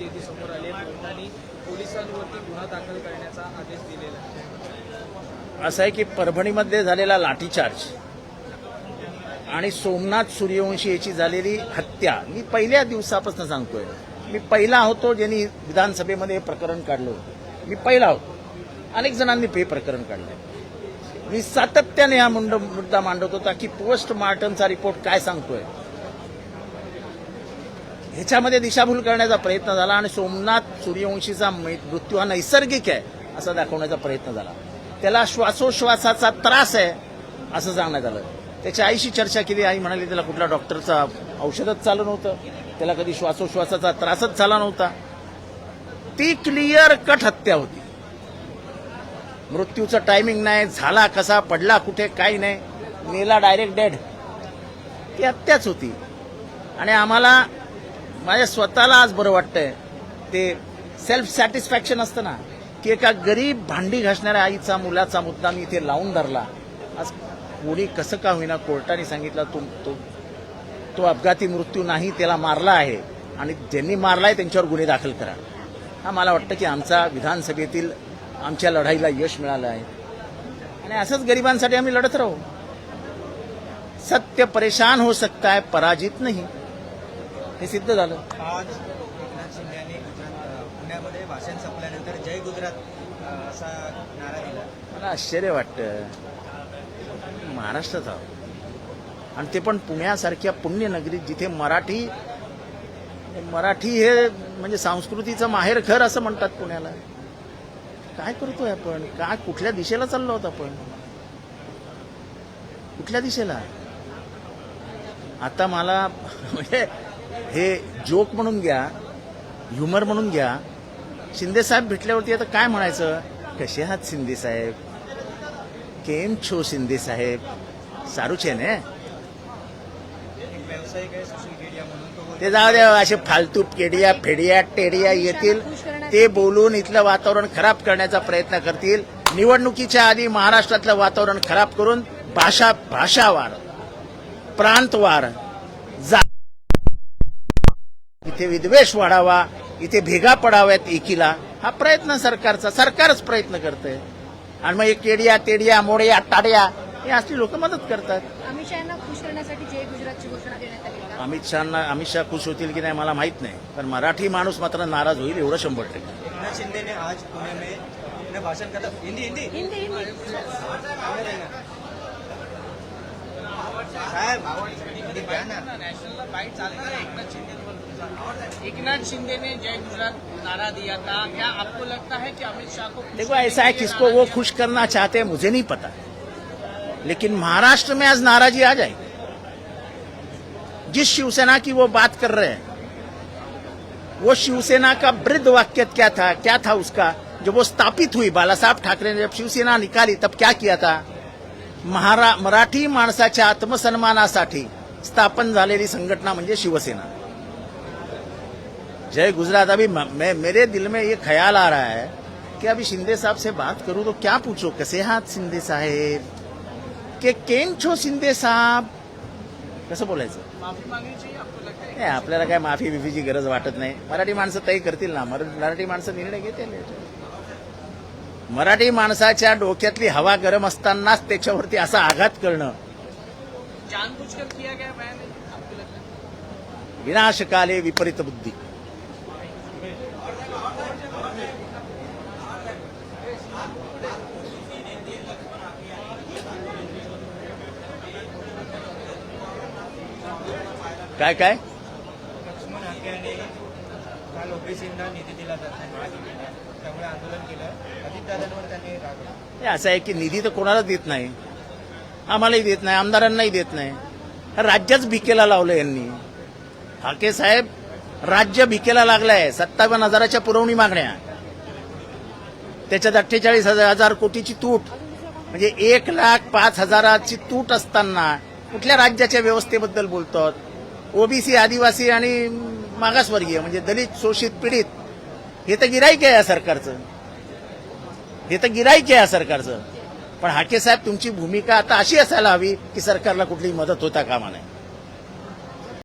जे ती समोर आले आणि पोलिसांवरती गुन्हा दाखल करण्याचा आदेश दिलेला आहे. असं आहे की परभणीमध्ये झालेला लाठीचार्ज आणि सोमनाथ सूर्यवंशी याची झालेली हत्या मी पहिल्या दिवसापासून सांगतोय. मी पहिला होतो ज्यांनी विधानसभेमध्ये हे प्रकरण काढलं होतं. मी पहिला होतो. अनेक जणांनी हे प्रकरण काढलं. मी सातत्याने हा मुंड मुद्दा मांडत होता की पोस्टमार्टमचा रिपोर्ट काय सांगतोय? ह्याच्यामध्ये दिशाभूल करण्याचा प्रयत्न झाला आणि सोमनाथ सूर्यवंशीचा मै- मृत्यू हा नैसर्गिक आहे असं दाखवण्याचा प्रयत्न झाला. त्याला श्वासोश्वासाचा त्रास आहे असं सांगण्यात आलं. त्याच्या आईशी चर्चा केली आई म्हणाली त्याला कुठला डॉक्टरचा औषधच चालू नव्हतं. त्याला कधी श्वासोश्वासाचा त्रासच झाला नव्हता. ती क्लिअर कट हत्या होती. मृत्यूचं टायमिंग नाही झाला कसा पडला कुठे काही नाही. नेला डायरेक्ट डेड ती हत्याच होती. आणि आम्हाला माझ्या स्वतःला आज बरं वाटतंय. ते सेल्फ सॅटिस्फॅक्शन असतं ना की एका गरीब भांडी घासणाऱ्या आईचा मुलाचा मुद्दा मी इथे लावून धरला. आज कोणी कसं का होईना कोर्टाने सांगितलं तो तो तो अपघाती मृत्यू नाही त्याला मारला आहे. आणि ज्यांनी मारलाय त्यांच्यावर गुन्हे दाखल करा. हा मला वाटतं की आमचा विधानसभेतील आमच्या लढाईला यश मिळालं आहे. आणि असंच गरिबांसाठी आम्ही लढत राहू. सत्य परेशान हो सकता है पराजित नाही. हे सिद्ध झालं. आज एकनाथ शिंदे यांनी पुण्यामध्ये भाषण संपल्यानंतर जय गुजरात असा नारा दिला. मला आश्चर्य वाटतं. महाराष्ट्रात आहोत आणि ते पण पुण्यासारख्या पुण्यनगरीत जिथे मराठी मराठी हे म्हणजे संस्कृतीचं माहेर घर असं म्हणतात पुण्याला. काय करतोय आपण? काय कुठल्या दिशेला चाललो आहोत आपण? कुठल्या दिशेला? आता मला म्हणजे हे जोक म्हणून घ्या ह्युमर म्हणून घ्या. शिंदे साहेब भेटल्यावरती आता काय म्हणायचं? कसे आहात शिंदे साहेब? केम छो शिंदे साहेब? सारूच आहे ना? ते जाऊ द्या असे फालतू केडिया फेडिया टेडिया येतील. ते बोलून इथलं वातावरण खराब करण्याचा प्रयत्न करतील. निवडणुकीच्या आधी महाराष्ट्रातलं वातावरण खराब करून भाषा भाषावार प्रांतवार जा इथे विद्वेष वाढावा इथे भेगा पडाव्यात एकीला हा प्रयत्न सरकारचा सरकारच प्रयत्न करतंय. आणि मग एक केडिया तेडिया मोड्या टाड्या हे असली लोक मदत करतात. अमित शहा यांना खुश करण्यासाठी जय गुजरातची घोषणा देण्यात आली का? अमित शहाना अमित शहा खुश होतील की नाही मला माहीत नाही. पण मराठी माणूस मात्र नाराज होईल एवढं शंभर टक्के. एकनाथ शिंदे ने आज पुणे में अपने भाषण का हिंदी हिंदी? हिंदी हिंदी. साहेब हिंदी घ्या ना नॅशनल बाईट चालता है एकनाथ शिंदे एकनाथ शिंदे ने जय गुजरात नारा दिया था. क्या आपको लगता है कि अमित शाह को देखो ऐसा है किसको वो खुश करना चाहते हैं मुझे नहीं पता। लेकिन महाराष्ट्र में आज नाराजी आ जाएगी। जिस शिवसेना की वो बात कर रहे हैं वो शिवसेना का वृद्ध वाक्य क्या था क्या था उसका? जब वो स्थापित हुई बाला साहब ठाकरे ने जब शिवसेना निकाली तब क्या किया था? महारा मराठी माणसाच्या आत्मसन्मानासाठी स्थापन झालेली संघटना म्हणजे शिवसेना. जय गुजरात अभी म- मेरे दिल में ये ख्याल आ रहा है कि अभी शिंदे साहब से बात करूं तो क्या पूछो? कसे हात शिंदे साहेब? के केम छो शिंदे साहेब? कसं बोलायचं? नाही आपल्याला काय माफी बिफीची गरज वाटत नाही. मराठी माणसं तय करतील ना. मर- मराठी माणसं निर्णय घेतील. मराठी माणसाच्या डोक्यातली हवा गरम असतानाच त्याच्यावरती असा आघात करणं. विनाशकाले विपरीत बुद्धी. काय काय? लक्ष्मण हाके काल ओबीसींना निधी दिला जात नाही मराठी medium. त्यामुळे आंदोलन केलं. अजितदादांवर त्यांनी रागवलं हे असं आहे की निधी तर कोणालाच देत नाही. आम्हालाही देत नाही आमदारांनाही देत नाही. हा राज्यच भिकेला लावलं यांनी. हाके साहेब राज्य भिकेला लागलंय. सत्तावन्न हजाराच्या पुरवणी मागण्या. त्याच्यात अठ्ठेचाळीस हजार हजार कोटीची तूट. म्हणजे एक लाख पाच हजाराची तूट असताना कुठल्या राज्याच्या व्यवस्थेबद्दल बोलतात? ओबीसी आदिवासी आणि मागासवर्गीय म्हणजे दलित शोषित पीडित हे तर गिराईक आहे या सरकारचं. हे तर गिराईक आहे या सरकारचं. पण हाके साहेब तुमची भूमिका आता अशी असायला हवी की सरकारला कुठलीही मदत होता कामा नये.